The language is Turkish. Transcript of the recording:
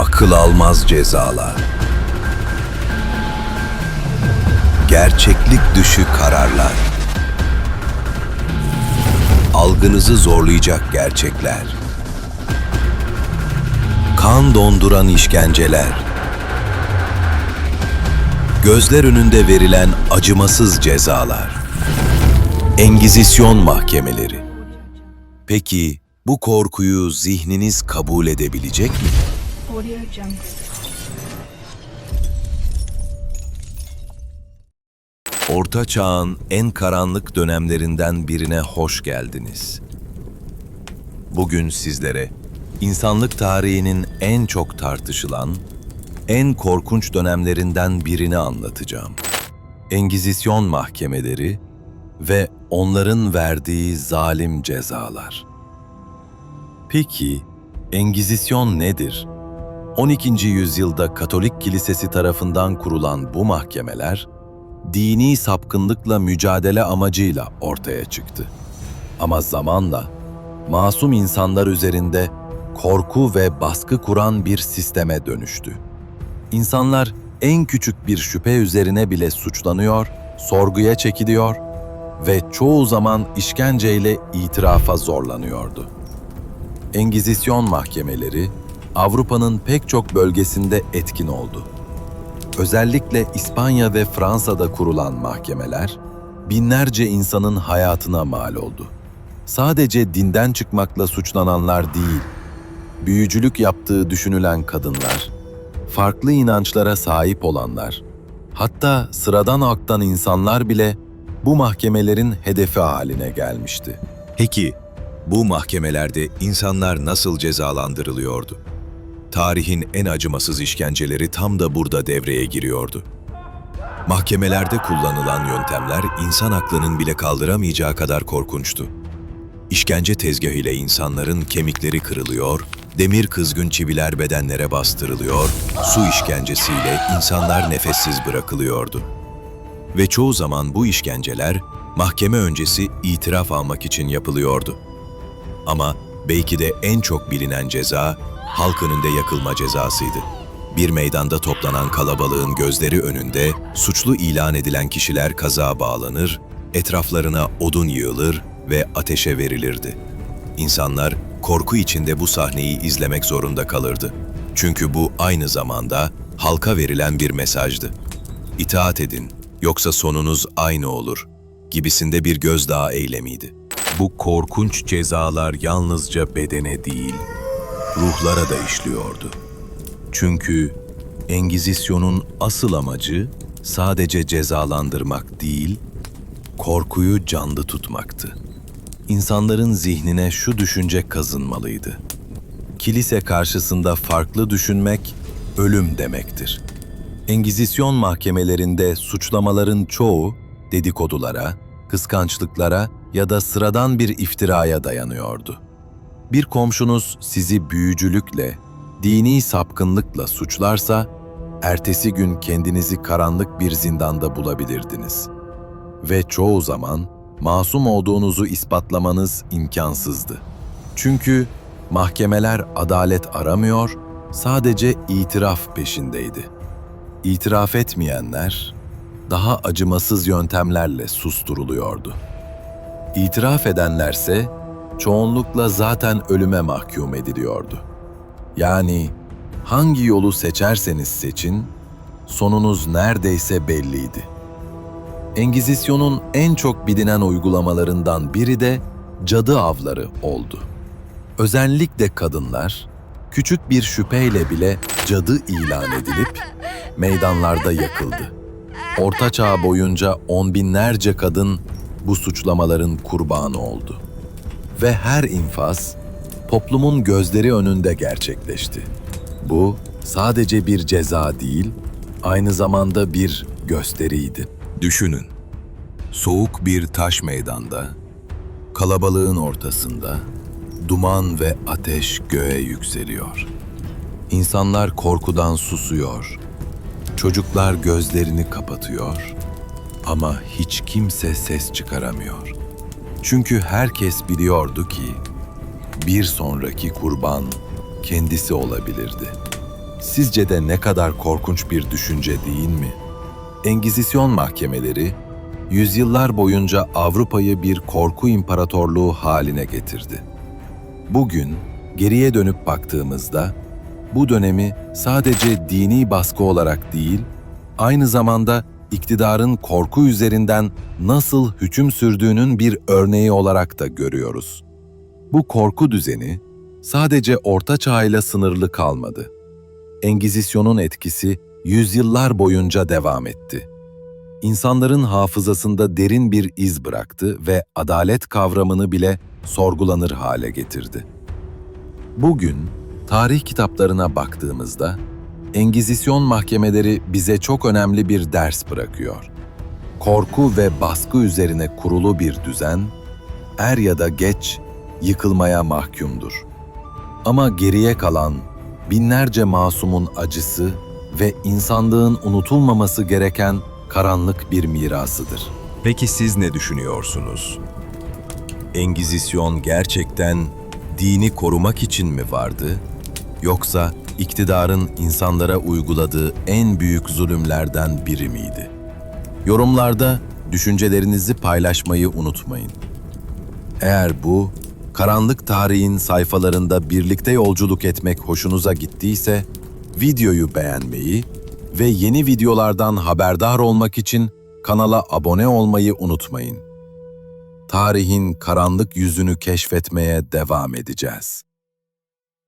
akıl almaz cezalar. Gerçeklik dışı kararlar. Algınızı zorlayacak gerçekler. Kan donduran işkenceler. Gözler önünde verilen acımasız cezalar. Engizisyon mahkemeleri. Peki bu korkuyu zihniniz kabul edebilecek mi? Audio Jungle. Orta Çağ'ın en karanlık dönemlerinden birine hoş geldiniz. Bugün sizlere insanlık tarihinin en çok tartışılan, en korkunç dönemlerinden birini anlatacağım. Engizisyon mahkemeleri ve onların verdiği zalim cezalar. Peki, Engizisyon nedir? 12. yüzyılda Katolik Kilisesi tarafından kurulan bu mahkemeler, dini sapkınlıkla mücadele amacıyla ortaya çıktı. Ama zamanla masum insanlar üzerinde korku ve baskı kuran bir sisteme dönüştü. İnsanlar en küçük bir şüphe üzerine bile suçlanıyor, sorguya çekiliyor ve çoğu zaman işkenceyle itirafa zorlanıyordu. Engizisyon mahkemeleri Avrupa'nın pek çok bölgesinde etkin oldu. Özellikle İspanya ve Fransa'da kurulan mahkemeler binlerce insanın hayatına mal oldu. Sadece dinden çıkmakla suçlananlar değil, büyücülük yaptığı düşünülen kadınlar, farklı inançlara sahip olanlar, hatta sıradan halktan insanlar bile bu mahkemelerin hedefi haline gelmişti. Peki bu mahkemelerde insanlar nasıl cezalandırılıyordu? Tarihin en acımasız işkenceleri tam da burada devreye giriyordu. Mahkemelerde kullanılan yöntemler insan aklının bile kaldıramayacağı kadar korkunçtu. İşkence tezgahıyla insanların kemikleri kırılıyor, demir kızgın çiviler bedenlere bastırılıyor, su işkencesiyle insanlar nefessiz bırakılıyordu. Ve çoğu zaman bu işkenceler mahkeme öncesi itiraf almak için yapılıyordu. Ama belki de en çok bilinen ceza halk önünde yakılma cezasıydı. Bir meydanda toplanan kalabalığın gözleri önünde suçlu ilan edilen kişiler kaza bağlanır, etraflarına odun yığılır ve ateşe verilirdi. İnsanlar korku içinde bu sahneyi izlemek zorunda kalırdı. Çünkü bu aynı zamanda halka verilen bir mesajdı. İtaat edin, yoksa sonunuz aynı olur gibisinde bir gözdağı eylemiydi. Bu korkunç cezalar yalnızca bedene değil, ruhlara da işliyordu. Çünkü Engizisyon'un asıl amacı sadece cezalandırmak değil, korkuyu canlı tutmaktı. İnsanların zihnine şu düşünce kazınmalıydı. Kilise karşısında farklı düşünmek ölüm demektir. Engizisyon mahkemelerinde suçlamaların çoğu dedikodulara, kıskançlıklara ya da sıradan bir iftiraya dayanıyordu. Bir komşunuz sizi büyücülükle, dini sapkınlıkla suçlarsa, ertesi gün kendinizi karanlık bir zindanda bulabilirdiniz. Ve çoğu zaman masum olduğunuzu ispatlamanız imkansızdı. Çünkü mahkemeler adalet aramıyor, sadece itiraf peşindeydi. İtiraf etmeyenler daha acımasız yöntemlerle susturuluyordu. İtiraf edenlerse çoğunlukla zaten ölüme mahkum ediliyordu. Yani hangi yolu seçerseniz seçin, sonunuz neredeyse belliydi. Engizisyon'un en çok bilinen uygulamalarından biri de cadı avları oldu. Özellikle kadınlar, küçük bir şüpheyle bile cadı ilan edilip meydanlarda yakıldı. Orta Çağ boyunca on binlerce kadın bu suçlamaların kurbanı oldu. Ve her infaz toplumun gözleri önünde gerçekleşti. Bu sadece bir ceza değil, aynı zamanda bir gösteriydi. Düşünün, soğuk bir taş meydanda, kalabalığın ortasında, duman ve ateş göğe yükseliyor. İnsanlar korkudan susuyor, çocuklar gözlerini kapatıyor ama hiç kimse ses çıkaramıyor. Çünkü herkes biliyordu ki bir sonraki kurban kendisi olabilirdi. Sizce de ne kadar korkunç bir düşünce değil mi? Engizisyon mahkemeleri, yüzyıllar boyunca Avrupa'yı bir korku imparatorluğu haline getirdi. Bugün geriye dönüp baktığımızda bu dönemi sadece dini baskı olarak değil, aynı zamanda iktidarın korku üzerinden nasıl hüküm sürdüğünün bir örneği olarak da görüyoruz. Bu korku düzeni sadece Orta Çağ ile sınırlı kalmadı. Engizisyon'un etkisi yüzyıllar boyunca devam etti. İnsanların hafızasında derin bir iz bıraktı ve adalet kavramını bile sorgulanır hale getirdi. Bugün tarih kitaplarına baktığımızda Engizisyon mahkemeleri bize çok önemli bir ders bırakıyor. Korku ve baskı üzerine kurulu bir düzen er ya da geç yıkılmaya mahkumdur. Ama geriye kalan binlerce masumun acısı ve insanlığın unutulmaması gereken karanlık bir mirasıdır. Peki siz ne düşünüyorsunuz? Engizisyon gerçekten dini korumak için mi vardı? Yoksa iktidarın insanlara uyguladığı en büyük zulümlerden biri miydi? Yorumlarda düşüncelerinizi paylaşmayı unutmayın. Eğer bu, karanlık tarihin sayfalarında birlikte yolculuk etmek hoşunuza gittiyse, videoyu beğenmeyi ve yeni videolardan haberdar olmak için kanala abone olmayı unutmayın. Tarihin karanlık yüzünü keşfetmeye devam edeceğiz.